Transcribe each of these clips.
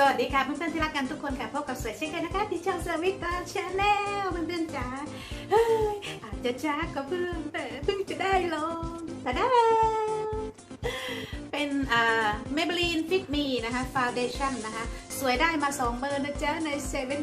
สวัสดีค่ะเพื่อนๆที่รักกันทุกคนค่ะพบกับสวยเช่นเคยนะคะที่ช่องสวิตาชาแนลเพื่อนๆจ๋าอาจจะช้าก็เพื่อนแต่เพิ่งจะได้ลงแต่ได้เป็นอ่า Maybelline Fit Me นะคะ Foundation นะคะ สวยได้มา 2 เบอร์นะจ๊ะ ใน7 e เ e ่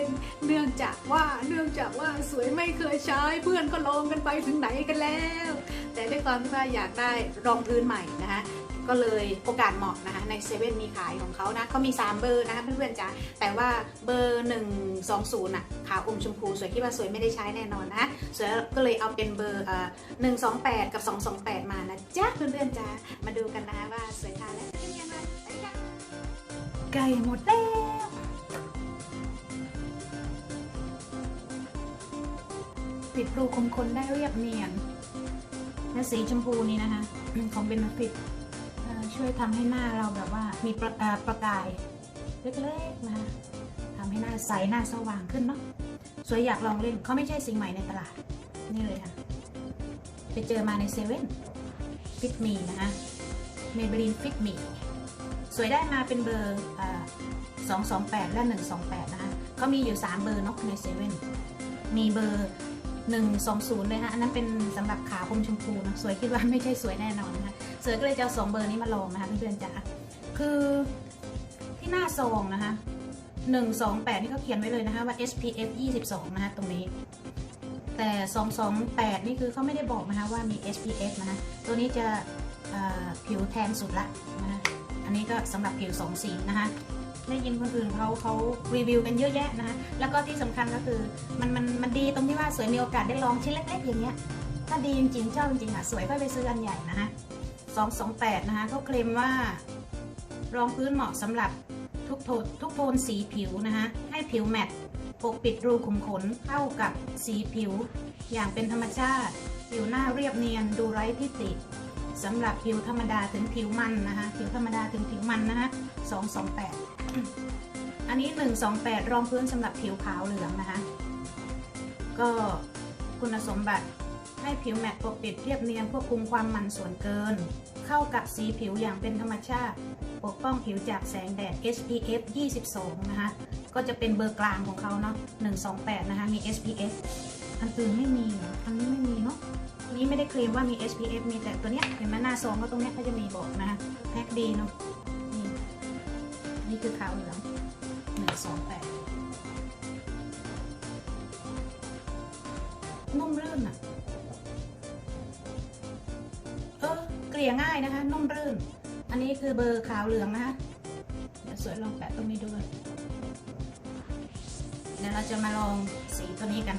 e อเนื่องจากว่าเนื่องจากว่าสวยไม่เคยใช้เพื่อนก็ลองกันไปถึงไหนกันแล้ว แต่ด้วยความที่ว่าอยากได้รองพื้นใหม่นะคะ ก็เลยโอกาสเหมาะนะคะในเซเว่นมีขายของเขานะเขามี 3 เบอร์นะคะเพื่อนๆจ๋าแต่ว่าเบอร์ 120น่ะขาวอมชมพูสวยคิดว่าสวยไม่ได้ใช้แน่นอนนะสวยก็เลยเอาเป็นเบอร์เอ่อ128 กับ 228 มานะจ๊ะเพื่อนๆจ๋ามาดูกันนะคะว่าสวยทานแล้วจะเป็นยังไงไก่หมดแล้วปิดรูคมคนได้เรียบเนียนและสีชมพูนี้นะคะของเบนฟิต ช่วยทำให้หน้าเราแบบว่ามีประประกายเล็กๆนะคะทำให้หน้าใสหน้าสว่างขึ้นเนาะสวยอยากลองเล่นเขาไม่ใช่สิ่งใหม่ในตลาด นี่เลยค่ะ ไปเจอมาในเซเว่นฟิตมีนะคะเมเบลีนฟิตมีสวยได้มาเป็นเบอร์สองสองแปดและหนึ่งสองแปดนะคะเขามีอยู่ 3 เบอร์นาะในเซเว่นมีเบอร์ 120 เลยนะอันนั้นเป็นสำหรับขาวอมชมพูนะสวยคิดว่าไม่ใช่สวยแน่นอนนะคะ เสือก็เลยจะเอาสองเบอร์นี้มาลองนะคะเพื่อนๆจ๋าคือที่หน้าซองนะคะหนึ่งสองแปดนี่เขาเขียนไว้เลยนะคะว่า SPF 22นะคะตรงนี้ แต่228นี่คือเขาไม่ได้บอกนะคะว่ามี SPF นะคะตัวนี้จะผิวแทนสุดละนะคะอันนี้ก็สำหรับผิวสองสีนะคะได้ยินคนอื่นเขาเขารีวิวกันเยอะแยะนะคะแล้วก็ที่สำคัญก็คือมันมันมันดีตรงที่ว่าสวยมีโอกาสได้ลองชิ้นเล็กๆอย่างเงี้ย ถ้าดีจริงๆชอบจริงๆอะสวยก็ไปซื้ออันใหญ่นะคะ228 นะคะเขาเคลมว่ารองพื้นเหมาะสำหรับทุกโทนทุกโทนสีผิวนะคะให้ผิวแมตต์ปกปิดรูขุมขนเข้ากับสีผิว อย่างเป็นธรรมชาติ ผิวหน้าเรียบเนียนดูไร้ที่ติสำหรับผิวธรรมดาถึงผิวมันนะคะผิวธรรมดาถึงผิวมันนะคะ228 อันนี้ 128 รองพื้นสำหรับผิวขาวเหลืองนะคะ ก็คุณสมบัติ ให้ผิวแมตต์ปกปิดเรียบเนียนควบคุมความมันส่วนเกิน เข้ากับสีผิวอย่างเป็นธรรมชาติ ปกป้องผิวจากแสงแดด SPF 22 นะคะ ก็จะเป็นเบอร์กลางของเขาเนาะ 128 นะคะ มี SPF อันอื่นไม่มี อันนี้ไม่มีเนาะอันนี้ไม่ได้เคลมว่ามี SPF มีแต่ตัวเนี้ย เห็นไหมหน้าซองก็ตรงเนี้ยก็จะมีบอกนะคะแพ็คดีเนาะ นี่ นี่คือขาวเหลือง 128 นุ่มรื่นอะ กลี่ยง่ายนะคะ นุ่มรื่น อันนี้คือเบอร์ขาวเหลืองนะคะเดี๋ยวสวยลองแปะตรงนี้ดูกันเดี๋ยวเราจะมาลองสีตัวนี้กัน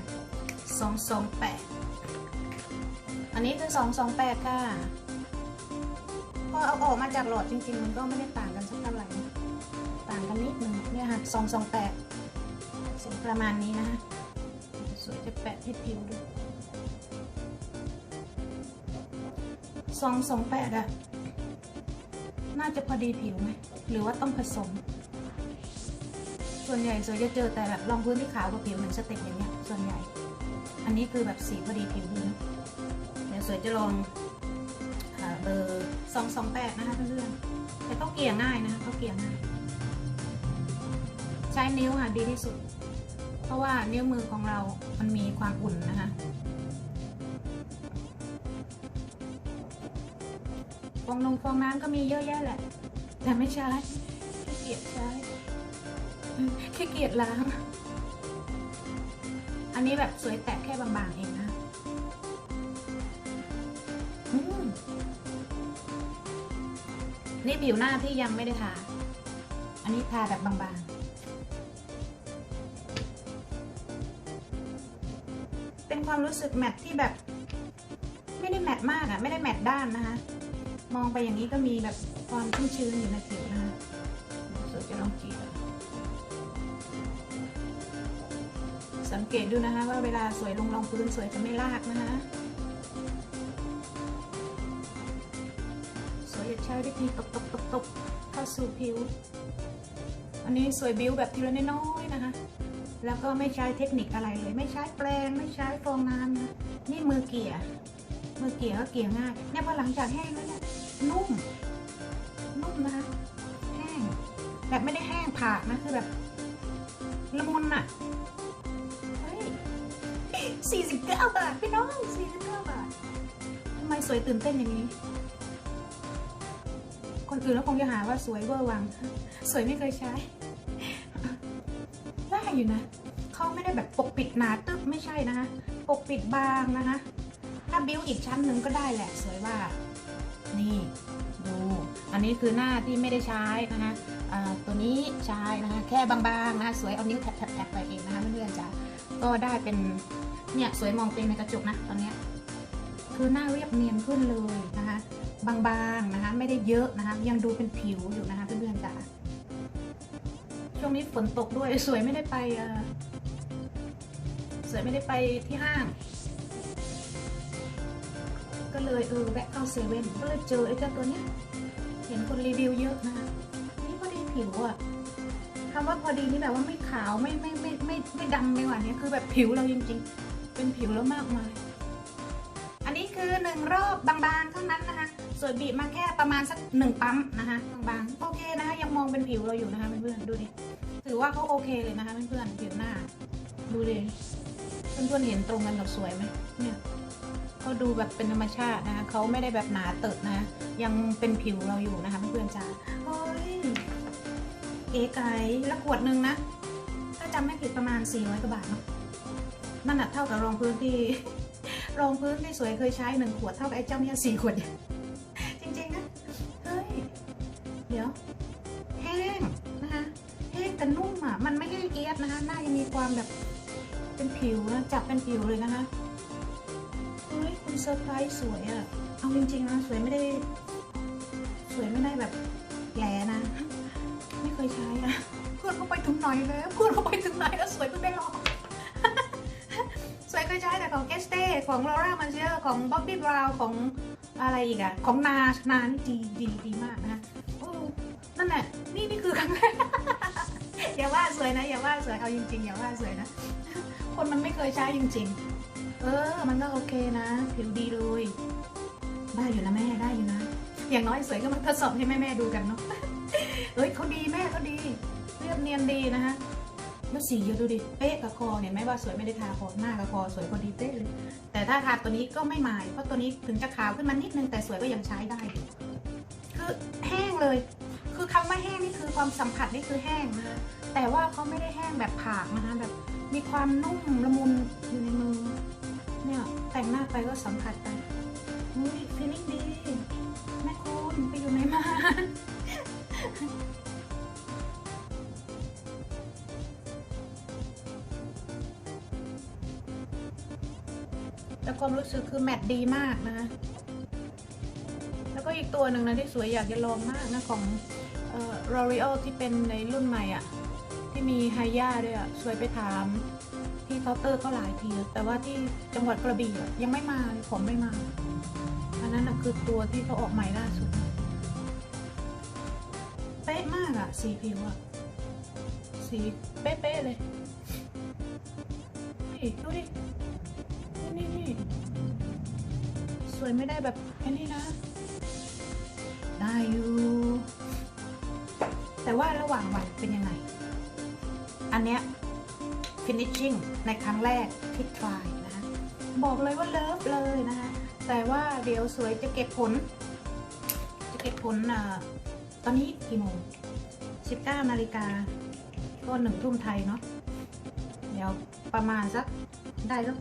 228อันนี้คือ228ค่ะ พอเอาออกมาจากหลอดจริงๆ มันก็ไม่ได้ต่างกันสักเท่าไหร่ ต่างกันนิดนึงเนี่ยค่ะ228สีประมาณนี้นะคะสวยจะแปะที่ผิวดู สองสองแปดอะน่าจะพอดีผิวไหมหรือว่าต้องผสม ส่วนใหญ่สวยจะเจอแต่แบบรองพื้นที่ขาวกับผิวเหมือนสเต็ปอย่างเงี้ยส่วนใหญ่ อันนี้คือแบบสีพอดีผิวเลยนะเดี๋ยวสวยจะลองเบอร์สองสองแปดนะคะเพื่อนๆแต่ต้องเกลี่ยง่ายนะคะเขาเกลี่ยง่าย ใช้นิ้วค่ะดีที่สุด เพราะว่านิ้วมือของเรามันมีความอุ่นนะคะ องนงฟองน้ำก็มีเยอะแยะแหละ แต่ไม่ใช้ขี้เกียจใช้อืมขี้เกียจล้าง อันนี้แบบสวยแตะแค่บางๆเองนะนี่ผิวหน้าที่ยังไม่ได้ทา อันนี้ทาแบบบางๆ เป็นความรู้สึกแมทที่แบบ ไม่ได้แมทมากอะไม่ได้แมทด้านนะคะ มองไปอย่างนี้ก็มีแบบความชุ่มชื้นอยู่ในผิวนะคะสวยจะลองจีบสังเกตดูนะคะว่าเวลาสวยลงรองพื้นสวยจะไม่ลากนะคะสวยจะใช้วิธีตบตบตบตบเข้าสู่ผิว อันนี้สวยบิ้วแบบทีละน้อยๆนะคะ แล้วก็ไม่ใช้เทคนิคอะไรเลย ไม่ใช้แปรงไม่ใช้ฟองน้ำนะนี่มือเกี่ยมือเกี่ยก็เกี่ยง่ายเนี่ยพอหลังจากแห้งแล้วเนุ่ม นุ่มนะคะแห้ง แบบไม่ได้แห้งผากนะ คือแบบ ละมุนอะเฮ้ยสี่สิบเก้าบาทพี่น้องสี่สิบเก้าบาททำไมสวยตื่นเต้นอย่างนี้ คนอื่นแล้วคงจะหาว่าสวยเวอร์วัง สวยไม่เคยใช้ได้อยู่นะเขาไม่ได้แบบปกปิดหนาตึ๊บไม่ใช่นะคะ ปกปิดบางนะคะ ถ้าบิ้วอีกชั้นหนึ่งก็ได้แหละ สวยว่า นี่ดูอันนี้คือหน้าที่ไม่ได้ใช้นะคะตัวนี้ใช้นะคะแค่บางๆนะคะสวยเอานิ้วแทบๆไปเองนะคะเพื่อนๆจ้ะก็ได้เป็นเนี่ยสวยมองตัวเองในกระจกนะตอนนี้คือหน้าเรียบเนียนขึ้นเลยนะคะบางๆนะคะไม่ได้เยอะนะคะยังดูเป็นผิวอยู่นะคะเพื่อนๆจ้ะช่วงนี้ฝนตกด้วยสวยไม่ได้ไปสวยไม่ได้ไปที่ห้าง ก็เลยเออแวะเข้าเซเว่นก็เลยเจอไอ้เจ้าตัวนี้ เห็นคนรีวิวเยอะนะคะนี่พอดีผิวอะคำว่าพอดีนี่แบบว่าไม่ขาวไม่ไม่ไม่ไม่ไม่ดำไปกว่านี้คือแบบผิวเราจริงๆ เป็นผิวแล้วมากมาย อันนี้คือหนึ่งรอบบางๆเท่านั้นนะคะ ส่วนบีบมาแค่ประมาณสักหนึ่งปั๊มนะคะบางๆโอเคนะคะยังมองเป็นผิวเราอยู่นะคะเพื่อนๆดูดิถือว่าเขาโอเคเลยนะคะเพื่อนๆผิวหน้า ดูดิเพื่อนๆเห็นตรงกันกับสวยไหมเนี่ย เขาดูแบบเป็นธรรมชาตินะคะเขาไม่ได้แบบหนาเติบนะ ยังเป็นผิวเราอยู่นะคะเพื่อนๆจ้าเฮ้ยเก๋ไก่ล้วขวดหนึ่งนะ ถ้าจำไม่ผิดประมาณ 400กว่าบาทเนาะนั่นน่ะเท่ากับรองพื้นที่รองพื้นที่สวยเคยใช้หนึ่งขวดเท่ากับไอ้เจ้าเนี่ยสี่ขวดจริงๆนะเฮ้ยเดี๋ยว แห้งนะคะแห้งแต่นุ่มอะมันไม่แห้เอียดนะคะหน้ายังมีความแบบเป็นผิวนะจับเป็นผิวเลยนะคะ เซอร์ไพรส์สวยอะเอาจริงๆนะสวยไม่ได้ สวยไม่ได้แบบแหลนะ ไม่เคยใช้อะเพื่อนเขาไปถึงไหนแล้วเพื่อนเขาไปถึงไหนแล้วสวยเพิ่งได้ลองสวยเคยใช้แต่ของเกสเต้ของลอร่ามันเชอร์ของบ๊อบบี้บราวของอะไรอีกอะของนานานี่ดีดีดีมากนะอนั่นแหละนี่นี่คือครั้งแรกอย่าว่าสวยนะอย่าว่าสวยเอาจริงๆอย่าว่าสวยนะ คนมันไม่เคยใช้จริง ๆ เออ มันก็โอเคนะผิวดีเลย ได้อยู่นะแม่ได้อยู่นะ อย่างน้อยสวยก็มาทดสอบให้แม่แม่ดูกันเนาะเฮ้ยเขาดีแม่เขาดี เรียบเนียนดีนะคะแล้วสีเยอะดูดิ เป๊ะกับคอเนี่ยไม่ว่าสวยไม่ได้ทาคอหน้ากับคอสวยพอดีเป๊ะเลย แต่ถ้าทาตัวนี้ก็ไม่หมาย เพราะตัวนี้ถึงจะขาวขึ้นมานิดนึงแต่สวยก็ยังใช้ได้ คือแห้งเลย คือคำว่าแห้งนี่คือความสัมผัสนี่คือแห้งนะคะแต่ว่าเขาไม่ได้แห้งแบบผากนะคะแบบมีความนุ่มละมุนอยู่ในมือ เนี่ยแต่งหน้าไปก็สัมผัสไปอุ้ยฟีลิ่งดีแม่คุณไปอยู่ไหนมาแต่ความรู้สึกคือแมทดีมากนะ แล้วก็อีกตัวหนึ่งนะที่สวยอยากจะลองมากนะของเอ่อ L'Oreal ที่เป็นในรุ่นใหม่อะที่มีไฮย่าด้วยอะ สวยไปถาม ที่เคาน์เตอร์ก็หลายทีแต่ว่าที่จังหวัดกระบี่ยังไม่มาเลยผมไม่มาอันนั้นนะคือตัวที่เขาออกใหม่ล่าสุดเป๊ะมากอะสีผิวอะสีเป๊ะๆเลยนี่ดูดินี่นี่นี่สวยไม่ได้แบบไอ้นี่นะ ได้อยู่ แต่ว่าระหว่างวันเป็นยังไง อันเนี้ย finishing ในครั้งแรกที่ try นะ บอกเลยว่าเลิฟเลยนะคะ แต่ว่าเดี๋ยวสวยจะเก็บผล จะเก็บผลอ่าตอนนี้กี่โมง 19 นาฬิกา ก็หนึ่งทุ่มไทยเนาะ เดี๋ยวประมาณสักได้แล้ว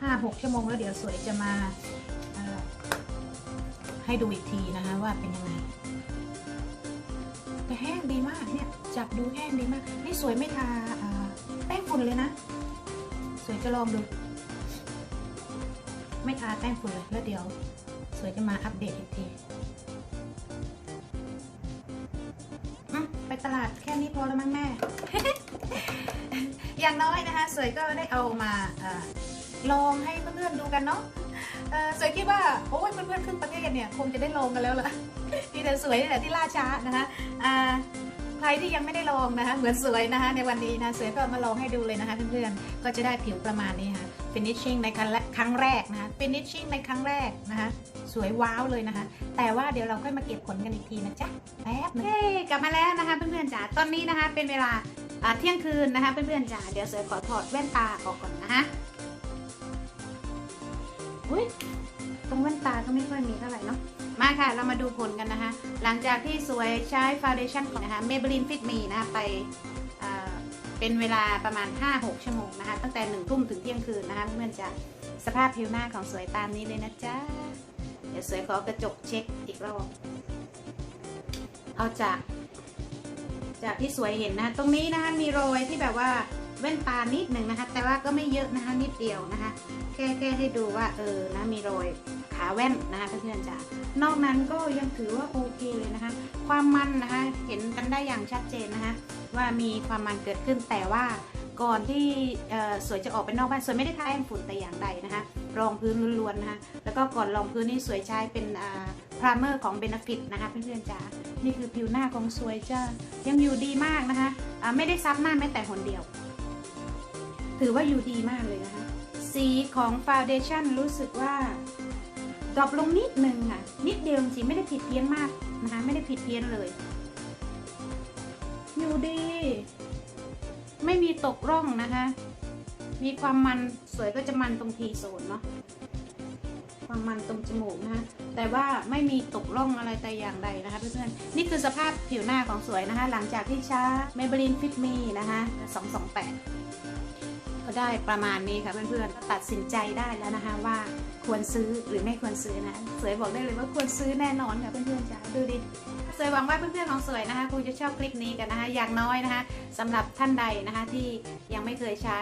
ห้าหกชั่วโมงแล้วเดี๋ยวสวยจะมาให้ดูอีกทีนะคะว่าเป็นยังไง แต่แห้งดีมากเนี่ยจับดูแห้งดีมาก นี่สวยไม่ทาแป้งฝุ่นเลยนะ สวยจะลองดู ไม่ทาแป้งฝุ่นเลยแล้วเดี๋ยว สวยจะมาอัปเดตอีกทีไปตลาดแค่นี้พอแล้วมั้งแม่ อย่างน้อยนะคะ สวยก็ได้เอามาอลองให้เพื่อนๆดูกันเนาะ เออสวยคิดว่าโอ้ยเพื่อนๆครึ่งประเทศเนี่ยคงจะได้ลองกันแล้วล่ะมีแต่สวยนี่ที่ล่าช้านะคะอ่าใครที่ยังไม่ได้ลองนะคะเหมือนสวยนะคะในวันนี้นะสวยก็มาลองให้ดูเลยนะคะเพื่อนๆก็จะได้ผิวประมาณนี้ค่ะ finishing ในครั้งแรกนะคะ finishing ในครั้งแรกนะคะสวยว้าวเลยนะคะ แต่ว่าเดี๋ยวเราค่อยมาเก็บผลกันอีกทีนะจ๊ะแป๊บนึงเฮ้กลับมาแล้วนะคะเพื่อนๆจ๋าตอนนี้นะคะเป็นเวลาเที่ยงคืนนะคะเพื่อนๆจ๋าเดี๋ยวเสยขอถอดแว่นตาออกก่อนนะคะ อุ้ยตรงแว่นตาก็ไม่ค่อยมีเท่าไหร่เนาะมาค่ะ เรามาดูผลกันนะคะ หลังจากที่สวยใช้ฟาวเดชั่นนะคะ Maybelline Fit Me นะคะไปเป็นเวลาประมาณ 5-6 ชั่วโมงนะคะ ตั้งแต่1ทุ่มถึงเที่ยงคืนนะคะเพื่อนจ๋าสภาพผิวหน้าของสวยตามนี้เลยนะจ๊ะ เดี๋ยวสวยขอกระจกเช็คอีกรอบเอาจาก จากที่สวยเห็นนะะตรงนี้นะคะมีรอยที่แบบว่าแว่นตานิดหนึ่งนะคะ แต่ว่าก็ไม่เยอะนะคะนิดเดียวนะคะ แค่แค่ให้ดูว่าเออนะมีรอยขาแว่นนะคะเพื่อนๆจ้ะนอกนั้นก็ยังถือว่าโอเคเลยนะคะ ความมันนะคะเห็นกันได้อย่างชัดเจนนะคะว่ามีความมันเกิดขึ้นแต่ว่าก่อนที่สวยจะออกไปนอกบ้านสวยไม่ได้ทาแอมฝุ่นแต่อย่างใดนะคะรองพื้นล้วนๆนะคะแล้วก็ก่อนรองพื้นนี่สวยใช้เป็นพรามเมอร์ของ Benefit นะคะเพื่อนๆจ้านี่คือผิวหน้าของสวยจ้ายังอยู่ดีมากนะคะไม่ได้ซับหน้าแม้แต่หนเดียว ถือว่าอยู่ดีมากเลยนะคะ สีของฟาวเดชั่นรู้สึกว่าดรอปลงนิดนึงอะ นิดเดียวจริงๆไม่ได้ผิดเพี้ยนมากนะคะไม่ได้ผิดเพี้ยนเลย อยู่ดี ไม่มีตกร่องนะคะ มีความมันสวยก็จะมันตรงทีโซนเนาะความมันตรงจมูกนะคะแต่ว่าไม่มีตกร่องอะไรแต่อย่างใดนะคะเพื่อนๆนี่คือสภาพผิวหน้าของสวยนะคะ หลังจากที่ใช้ Maybelline Fit Me นะคะ 228 ก็ได้ประมาณนี้ค่ะเพื่อนๆตัดสินใจได้แล้วนะคะว่าควรซื้อหรือไม่ควรซื้อนะสวยบอกได้เลยว่าควรซื้อแน่นอนค่ะเพื่อนๆจ้าดูดิสวยหวังว่าเพื่อนๆของสวยนะคะคงจะชอบคลิปนี้กันนะคะอย่างน้อยนะคะสำหรับท่านใดนะคะที่ยังไม่เคยใช้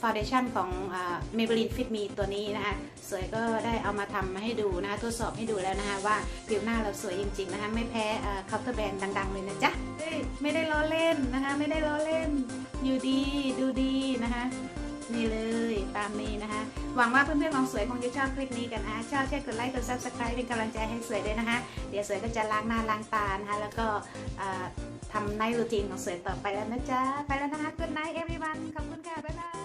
ฟาวเดชั่นของ Maybelline Fit Me ตัวนี้นะคะสวยก็ได้เอามาทำมาให้ดูนะคะทดสอบให้ดูแล้วนะคะว่าผิวหน้าเราสวยจริงๆนะคะไม่แพ้เคาน์เตอร์แบรนด์ดังๆเลยนะจ๊ะไม่ได้ล้อเล่นนะคะไม่ได้ล้อเล่น อยู่ดีดูดีนะคะนี่เลยตามนี้นะคะ หวังว่าเพื่อนๆของสวยคงจะชอบคลิปนี้กันนะชอบช่วยกดไลค์กด subscribe เป็นกำลังใจให้สวยด้วยนะคะ เดี๋ยวสวยก็จะล้างหน้าล้างตานะคะแล้วก็ทำในรูทีนของสวยต่อไปแล้วนะจ๊ะ ไปแล้วนะคะ Good night everyone ขอบคุณค่ะ บ๊ายบาย